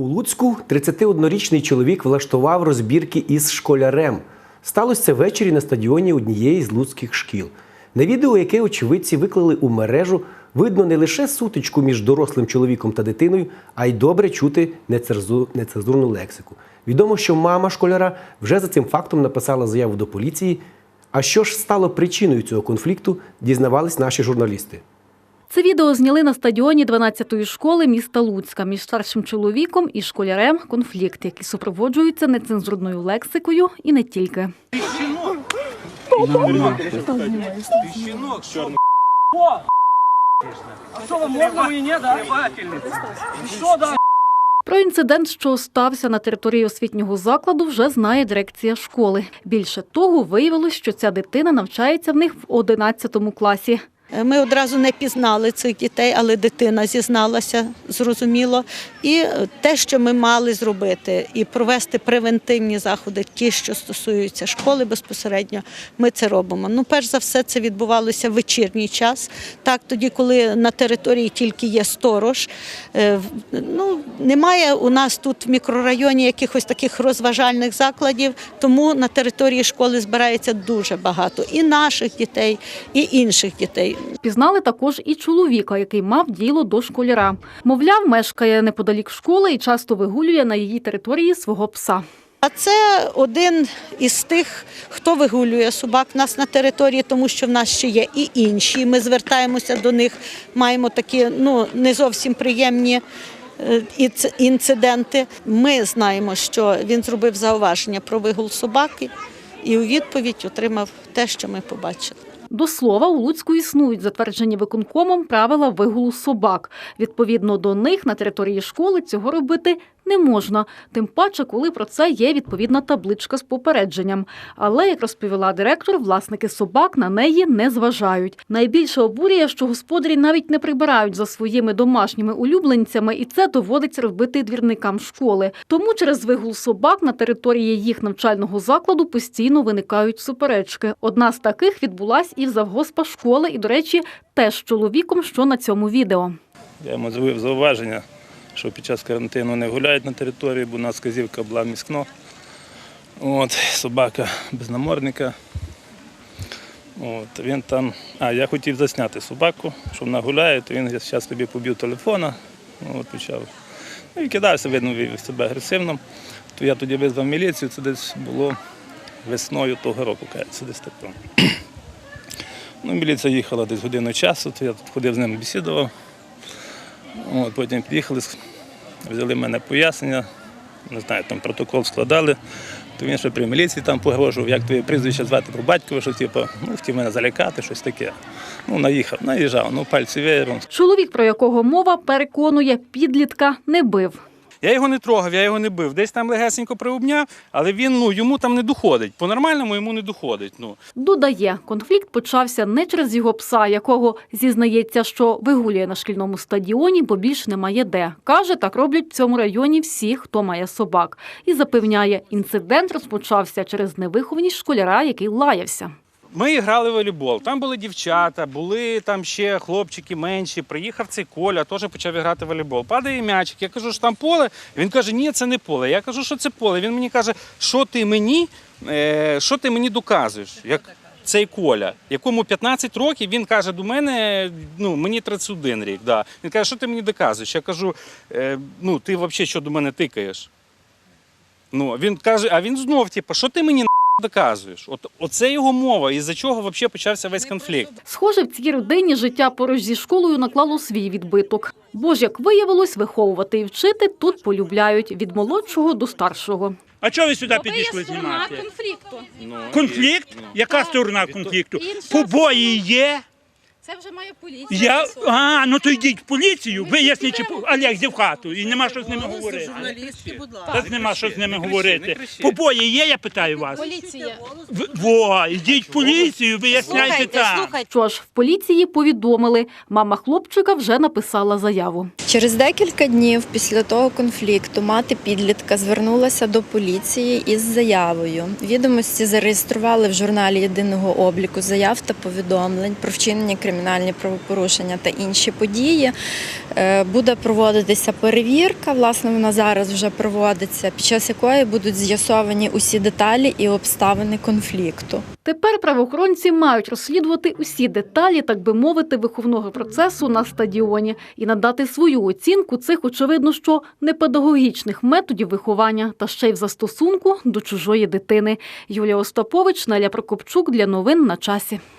У Луцьку 31-річний чоловік влаштував розбірки із школярем. Сталося це ввечері на стадіоні однієї з луцьких шкіл. На відео, яке очевидці виклали у мережу, видно не лише сутичку між дорослим чоловіком та дитиною, а й добре чути нецензурну лексику. Відомо, що мама школяра вже за цим фактом написала заяву до поліції. А що ж стало причиною цього конфлікту, дізнавались наші журналісти. Це відео зняли на стадіоні 12-ї школи міста Луцька між старшим чоловіком і школярем конфлікт, який супроводжується нецензурною лексикою і не тільки. Про інцидент, що стався на території освітнього закладу, вже знає дирекція школи. Більше того, виявилось, що ця дитина навчається в них в 11 класі. Ми одразу не пізнали цих дітей, але дитина зізналася, зрозуміло. І те, що ми мали зробити, і провести превентивні заходи, ті, що стосуються школи безпосередньо, ми це робимо. Ну, перш за все, це відбувалося в вечірній час. Так, тоді, коли на території тільки є сторож. Е, Ну, немає у нас тут в мікрорайоні якихось таких розважальних закладів, тому на території школи збирається дуже багато і наших дітей, і інших дітей. Пізнали також і чоловіка, який мав діло до школяра. Мовляв, мешкає неподалік школи і часто вигулює на її території свого пса. А це один із тих, хто вигулює собак в нас на території, тому що в нас ще є і інші. Ми звертаємося до них, маємо такі ну не зовсім приємні. е, Інциденти. Ми знаємо, що він зробив зауваження про вигул собаки, і у відповідь отримав те, що ми побачили. До слова, у Луцьку існують затверджені виконкомом правила вигулу собак. Відповідно до них на території школи цього робити не можна, тим паче, коли про це є відповідна табличка з попередженням. Але, як розповіла директор, власники собак на неї не зважають. Найбільше обурює, що господарі навіть не прибирають за своїми домашніми улюбленцями, і це доводиться робити двірникам школи. Тому через вигул собак на території їх навчального закладу постійно виникають суперечки. Одна з таких відбулась і в завгоспа школи, і, до речі, теж чоловіком, що на цьому відео. Я йому зробив зауваження, що під час карантину не гуляють на території, бо у нас вказівка була міськно. От, собака без намордника. От, він там, а я хотів засняти собаку, що вона гуляє, то він зараз тобі поб'ю телефона. От, почав. Ну і кидався, видно, вів себе агресивно. То я тоді визвав міліцію, це десь було весною того року, кажеться, десь так. Ну, міліція їхала десь годину часу, то я тут ходив з ним бесідував. От, потім під'їхали, взяли в мене пояснення, не знаю, там протокол складали. То він ще при міліції там погрожував, як твоє прізвище звати про батькове, що типу, ну, хотів мене залякати, щось таке. Ну, наїхав, наїжджав, ну пальці веєром. Чоловік, про якого мова, переконує, підлітка не бив. Я його не трогав, я його не бив. Десь там легесенько приобняв, але він ну йому там не доходить. По-нормальному йому не доходить. Ну Додає, конфлікт почався не через його пса, якого зізнається, що вигулює на шкільному стадіоні, бо більш немає де. Каже, так роблять в цьому районі всі, хто має собак. І запевняє, інцидент розпочався через невихованість школяра, який лаявся. Ми грали в волейбол. Там були дівчата, були там ще хлопчики менші. Приїхав цей Коля, теж почав грати в волейбол. Падає м'ячик. Я кажу, що там поле. Він каже, ні, це не поле. Я кажу, що це поле. Він мені каже, що ти мені, е, що ти мені доказуєш? Як цей Коля, якому 15 років, він каже до мене, ну мені 31 рік. Да. Він каже, що ти мені доказуєш? Я кажу, е, ну ти взагалі що до мене тикаєш? Ну, він каже, а він знов, типу, що ти мені доказуєш? От оце його мова, із-за чого взагалі почався весь конфлікт. Схоже, в цій родині життя поруч зі школою наклало свій відбиток. Бо ж, як виявилось, виховувати і вчити тут полюбляють від молодшого до старшого. А чого ви сюди підійшли знімати? конфлікту. Конфлікт? Яка сторона конфлікту? Побої є. Це вже має поліція. Я... А, ну то йдіть в поліцію, виясніть, чи Олег зі в хату, і нема що з ними говорити. Та нема що з ними говорити. Побої є, я питаю вас. Поліція. В- Во, йдіть в поліцію, виясняйте там. Що ж, в поліції повідомили, мама хлопчика вже написала заяву. Через декілька днів після того конфлікту мати підлітка звернулася до поліції із заявою. Відомості зареєстрували в журналі єдиного обліку заяв та повідомлень про вчинення кримінальні правопорушення та інші події. Е, Буде проводитися перевірка. Власне, вона зараз вже проводиться, під час якої будуть з'ясовані усі деталі і обставини конфлікту. Тепер правоохоронці мають розслідувати усі деталі, так би мовити, виховного процесу на стадіоні і надати свою оцінку цих, очевидно, що непедагогічних методів виховання та ще й в застосунку до чужої дитини. Юлія Остапович, Наля Прокопчук для новин на часі.